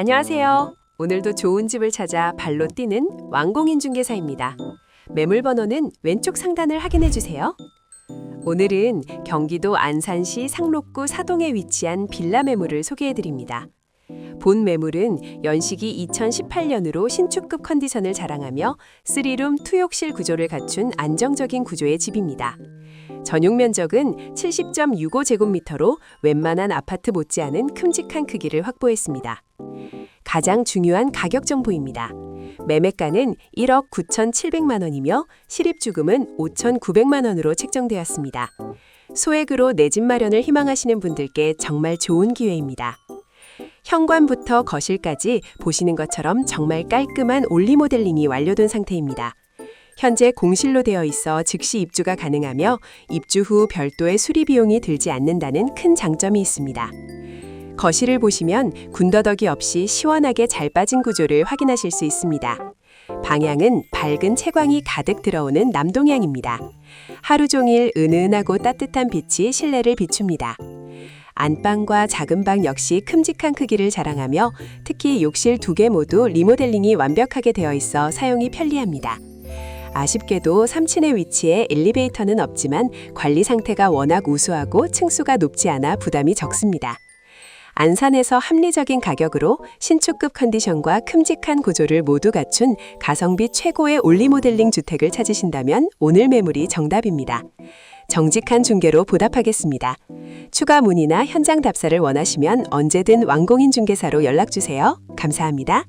안녕하세요. 오늘도 좋은 집을 찾아 발로 뛰는 왕공인 중개사입니다. 매물 번호는 왼쪽 상단을 확인해 주세요. 오늘은 경기도 안산시 상록구 사동에 위치한 빌라 매물을 소개해 드립니다. 본 매물은 연식이 2018년으로 신축급 컨디션을 자랑하며 3룸 투욕실 구조를 갖춘 안정적인 구조의 집입니다. 전용 면적은 70.65제곱미터로 웬만한 아파트 못지않은 큼직한 크기를 확보했습니다. 가장 중요한 가격 정보입니다. 매매가는 1억 9,700만 원이며 실입주금은 5,900만 원으로 책정되었습니다. 소액으로 내 집 마련을 희망하시는 분들께 정말 좋은 기회입니다. 현관부터 거실까지 보시는 것처럼 정말 깔끔한 올리 모델링이 완료된 상태입니다. 현재 공실로 되어 있어 즉시 입주가 가능하며 입주 후 별도의 수리 비용이 들지 않는다는 큰 장점이 있습니다. 거실을 보시면 군더더기 없이 시원하게 잘 빠진 구조를 확인하실 수 있습니다. 방향은 밝은 채광이 가득 들어오는 남동향입니다. 하루 종일 은은하고 따뜻한 빛이 실내를 비춥니다. 안방과 작은 방 역시 큼직한 크기를 자랑하며 특히 욕실 두 개 모두 리모델링이 완벽하게 되어 있어 사용이 편리합니다. 아쉽게도 3층의 위치에 엘리베이터는 없지만 관리 상태가 워낙 우수하고 층수가 높지 않아 부담이 적습니다. 안산에서 합리적인 가격으로 신축급 컨디션과 큼직한 구조를 모두 갖춘 가성비 최고의 올리 모델링 주택을 찾으신다면 오늘 매물이 정답입니다. 정직한 중개로 보답하겠습니다. 추가 문의나 현장 답사를 원하시면 언제든 왕공인 중개사로 연락 주세요. 감사합니다.